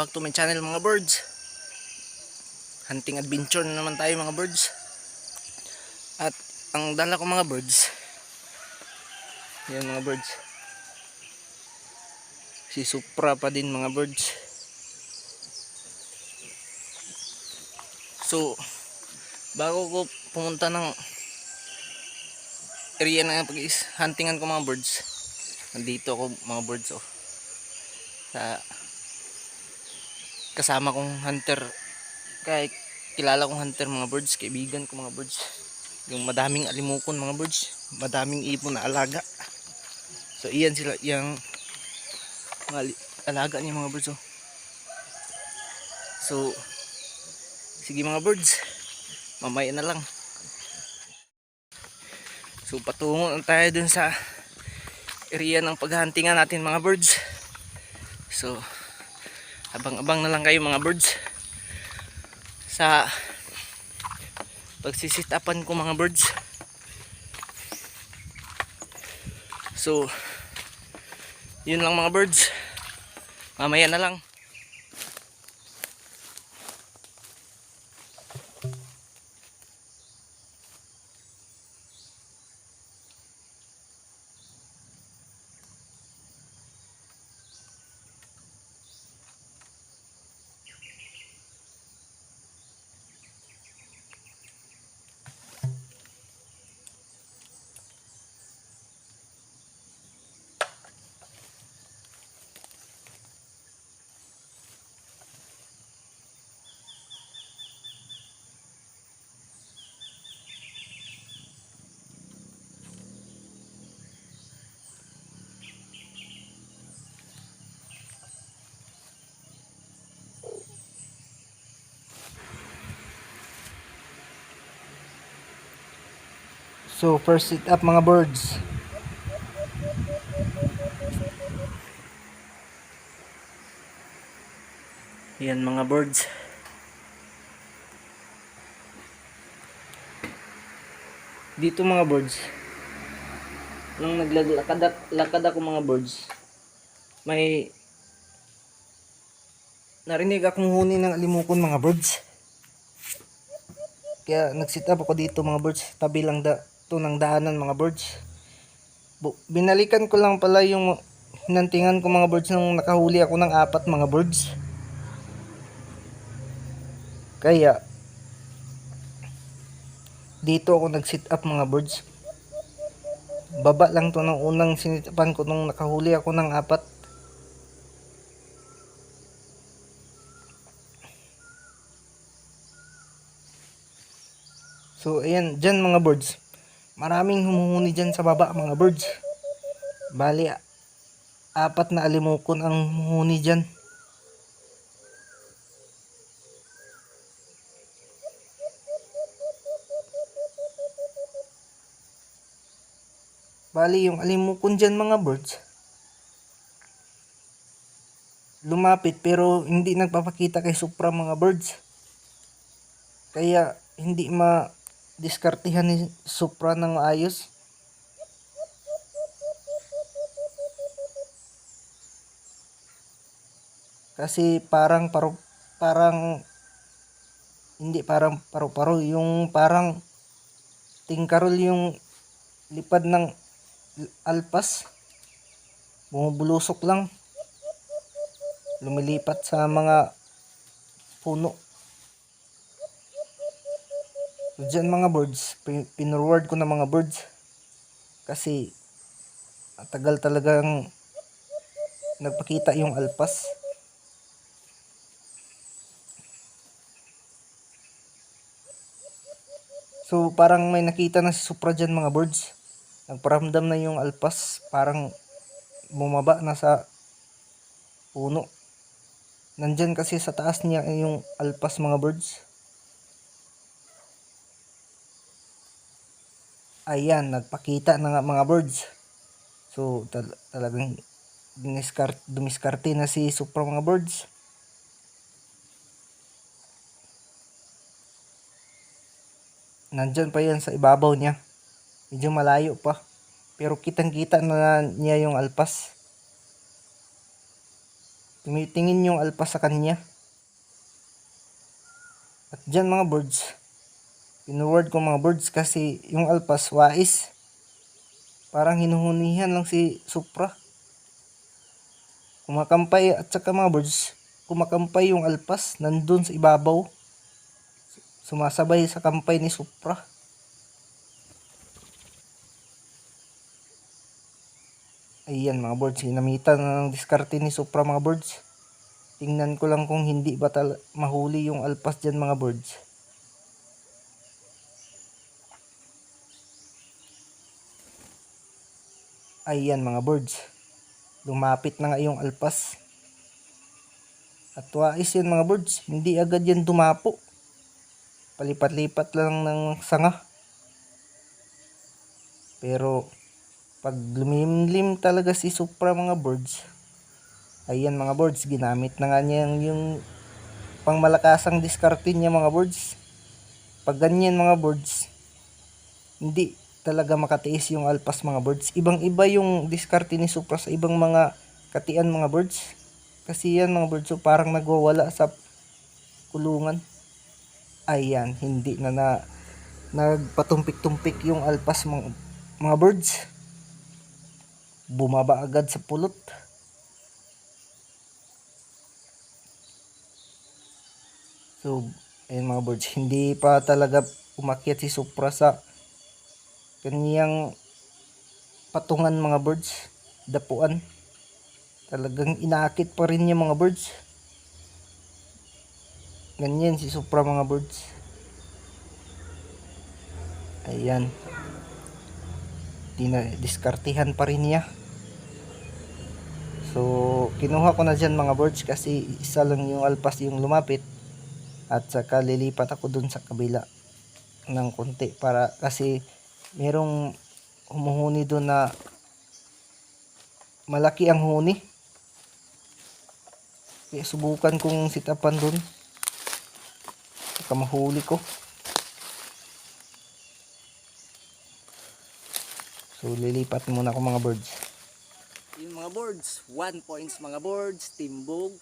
Back to my channel mga birds. Hunting adventure na naman tayo mga birds. At ang dala ko mga birds. Yan mga birds. Si Supra pa din mga birds. So, bago ko pumunta ng area na pag huntingan ko mga birds. Nandito ako mga birds oh. Sa kasama kong hunter. Kahit kilala kong hunter mga birds kaibigan ko mga birds. Yung madaming alimukon mga birds. Madaming ipon na alaga. So iyan sila yung mga alaga niya mga birds oh. so sige mga birds. Mamaya na lang. So patungo na tayo dun sa area ng paghahuntingan natin mga birds. So abang-abang na lang kayo mga birds. Sa pagsisitapan ko mga birds. So yun lang mga birds. Mamaya na lang So first sit up mga birds. Yan mga birds. Dito mga birds. Nung naglalakad ak- lakad ako mga birds, may narinig akong huni ng alimukon mga birds. Kaya nagsit up ako dito mga birds. Tabi lang da, to ng daanan mga birds. Binalikan ko lang pala yung hinantingan ko mga birds nung nakahuli ako ng apat mga birds. Kaya dito ako nag-sit up mga birds. Baba lang to ng unang sinitapan ko nung nakahuli ako ng apat. So, ayan, dyan mga birds. Maraming humuhuni dyan sa baba mga birds. Bali, apat na alimukon ang humuhuni dyan. Bali, yung alimukon dyan mga birds. Lumapit pero hindi nagpapakita kay Supra mga birds. Kaya hindi ma diskartihan ni Supra ng ayos. Kasi parang paro parang hindi parang paro-paro. Yung parang tingkarol yung lipad ng alpas. Bumubulusok lang. Lumilipat sa mga puno So, dyan mga birds, pin- pinurward ko na mga birds. Kasi, tagal talagang nagpakita yung alpas. So, parang may nakita na si Supra dyan mga birds. Nagparamdam na yung alpas. Parang bumaba na sa puno. Nandyan kasi sa taas niya yung alpas mga birds. Ayan, nagpakita na nga mga birds. So, tal- talagang diniskart, dumiskarte na si Supra mga birds. Nandyan pa yan sa ibabaw niya. Medyo malayo pa. Pero kitang kita na niya yung alpas. Tumitingin yung alpas sa kanya. At dyan mga birds, pinuword ko mga birds kasi yung alpas wais. Parang hinuhunihan lang si Supra. Kumakampay at saka mga birds, kumakampay yung alpas nandun sa ibabaw. Sumasabay sa kampay ni Supra. Ayan mga birds, hinamitan na ng diskarte ni Supra mga birds. Tingnan ko lang kung hindi ba mahuli yung alpas dyan mga birds. Ayan mga birds. Lumapit na nga yung alpas. At wais yan mga birds. Hindi agad yan dumapo. Palipat-lipat lang ng sanga. Pero pag lumimlim talaga si Supra mga birds, ayan mga birds, ginamit na nga niya yung, pangmalakasang diskarte niya mga birds. Pag ganyan mga birds, hindi talaga makatiis yung alpas mga birds. Ibang iba yung diskarte ni Supra sa ibang mga katian mga birds. Kasi yan mga birds, so parang nagwawala sa kulungan. Ayan, hindi na na nagpatumpik-tumpik yung alpas mga, mga birds. Bumaba agad sa pulot. So, ayun mga birds, hindi pa talaga umakyat si Supra sa kanyang patungan mga birds, dapuan. Talagang inaakit pa rin niya mga birds. Ganyan si Supra mga birds. Ayan. Diskartihan pa rin niya. So, kinuha ko na dyan mga birds kasi isa lang yung alpas yung lumapit. At saka lilipat ako dun sa kabila ng konti para kasi merong humuhuni dun na malaki ang huni. Kaya subukan kong sitapan dun. Saka mahuli ko. So lilipat muna ako mga birds. Yung mga birds, one points mga birds, timbog.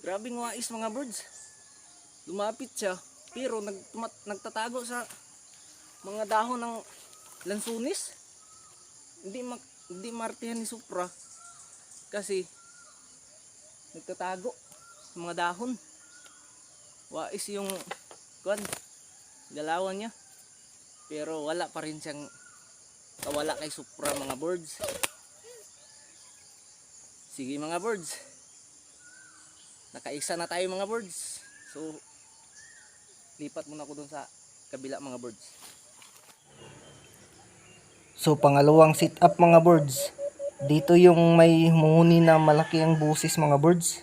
Grabe ng wais mga birds. Lumapit siya, pero nagtatago sa mga dahon ng lansunis. Hindi mak hindi martihan ni Supra kasi nagtatago sa mga dahon. Wais yung kwan, galawan niya. Pero wala pa rin siyang kawala kay Supra mga birds. Sige mga birds. Nakaisa na tayo mga birds. So lipat muna ako dun sa kabila mga birds. So pangalawang sit up mga birds. Dito yung may humuhuni na malaki ang busis mga birds.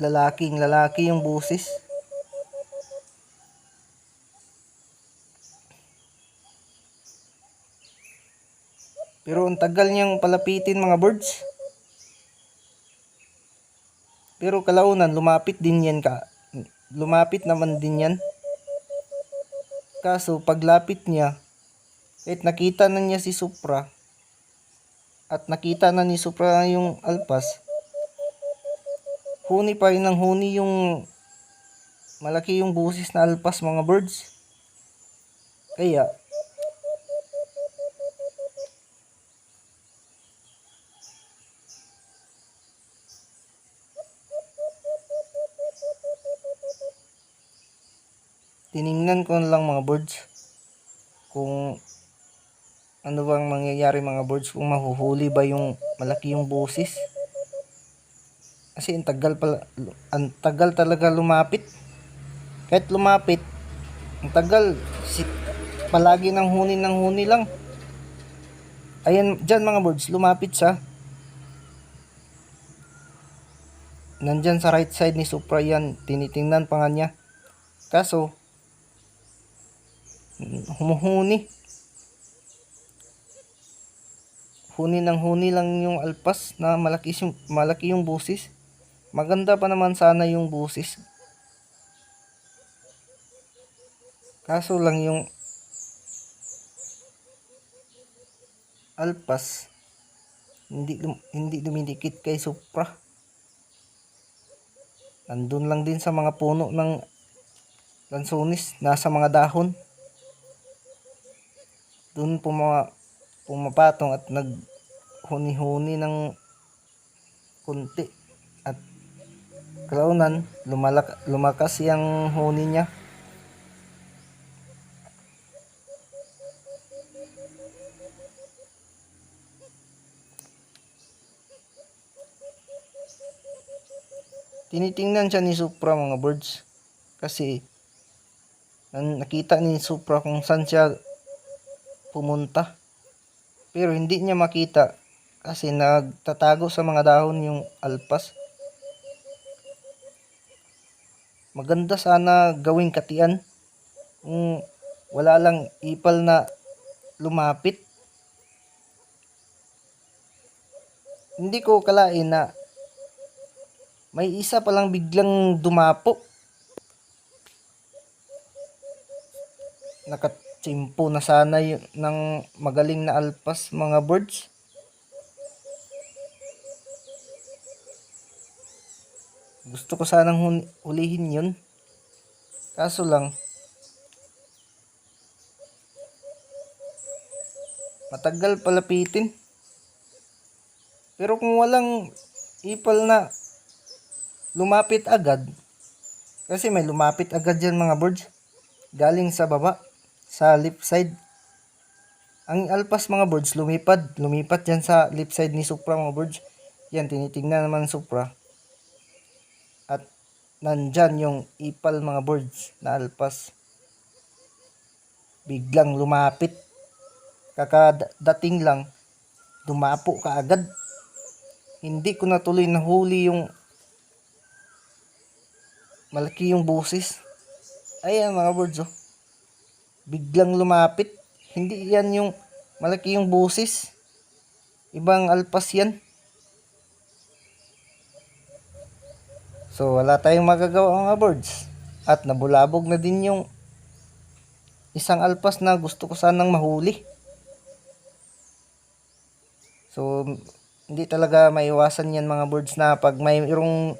Lalaking lalaki yung busis. Pero ang tagal niyang palapitin mga birds. Pero kalaunan lumapit din yan ka. Lumapit naman din yan. Kaso paglapit niya, kahit nakita na niya si Supra at nakita na ni Supra yung alpas, huni pa rin ng huni yung malaki yung busis na alpas mga birds. Kaya, tiningnan ko lang mga birds kung ano bang mangyayari mga birds kung mahuhuli ba yung malaki yung busis kasi ang tagal pala ang tagal talaga lumapit. Kahit lumapit ang tagal si, palagi ng huni ng huni lang. Ayan dyan mga birds lumapit siya. Nandyan sa right side ni Supra yan tinitingnan pa nga niya. Kaso humuhuni. Huni ng huni lang yung alpas na malaki yung, malaki yung busis. Maganda pa naman sana yung busis. Kaso lang yung alpas hindi hindi dumidikit kay Supra. Nandun lang din sa mga puno ng lansones, nasa mga dahon. Doon puma, pumapatong at naghuni-huni ng kunti. At kalaunan, lumalak, lumakas yung huni niya. Tinitingnan siya ni Supra mga birds. Kasi nakita ni Supra kung saan siya pumunta. Pero hindi niya makita kasi nagtatago sa mga dahon yung alpas. Maganda sana gawing katian kung wala lang ipal na lumapit. Hindi ko kalain na may isa palang biglang dumapo. Nakatsimpo na sana yun ng magaling na alpas mga birds. Gusto ko sanang hulihin yun. Kaso lang, matagal palapitin. Pero kung walang ipal na lumapit agad, kasi may lumapit agad dyan mga birds, galing sa baba, sa left side. Ang alpas mga birds, lumipad, lumipat dyan sa left side ni Supra mga birds. Yan, tinitingnan naman Supra. At nandyan yung ipal mga birds na alpas. Biglang lumapit. Kakadating lang, dumapo ka agad. Hindi ko natuloy nahuli yung malaki yung busis. Ayan mga birds oh. Biglang lumapit. Hindi yan yung malaki yung busis. Ibang alpas yan. So wala tayong magagawa mga birds. At nabulabog na din yung isang alpas na gusto ko sanang mahuli. So hindi talaga maiwasan yan mga birds na pag mayroong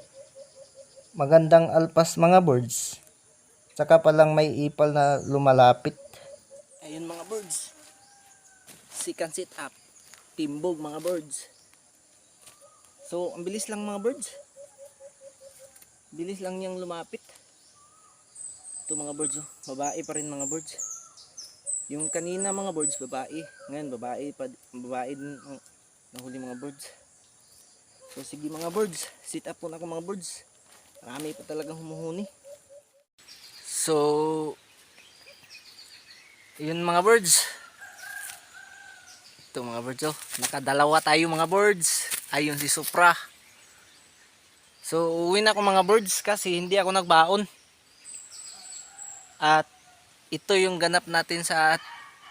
magandang alpas mga birds. Saka palang may ipal na lumalapit. Ayun mga birds. Sikan sit up. Timbog mga birds. So, ang bilis lang mga birds. Bilis lang niyang lumapit. Ito mga birds, oh. babae pa rin mga birds. Yung kanina mga birds, babae. Ngayon, babae pa, babae din ang nahuli mga birds. So, sige mga birds. Sit up muna ako mga birds. Marami pa talagang humuhuni. So, yun mga birds. Ito mga birds oh. Nakadalawa tayo mga birds. Ayun si Supra. So, uwi na ako mga birds kasi hindi ako nagbaon. At ito yung ganap natin sa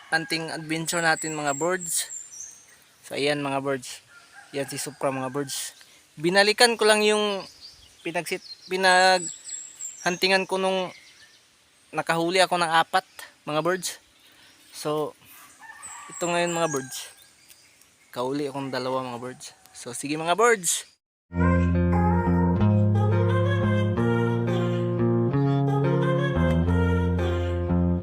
hunting adventure natin mga birds. So, ayan mga birds. Yan si Supra mga birds. Binalikan ko lang yung pinagsit pinag huntingan ko nung nakahuli ako ng apat mga birds. So, ito ngayon mga birds. Kahuli akong dalawa mga birds. So, sige mga birds.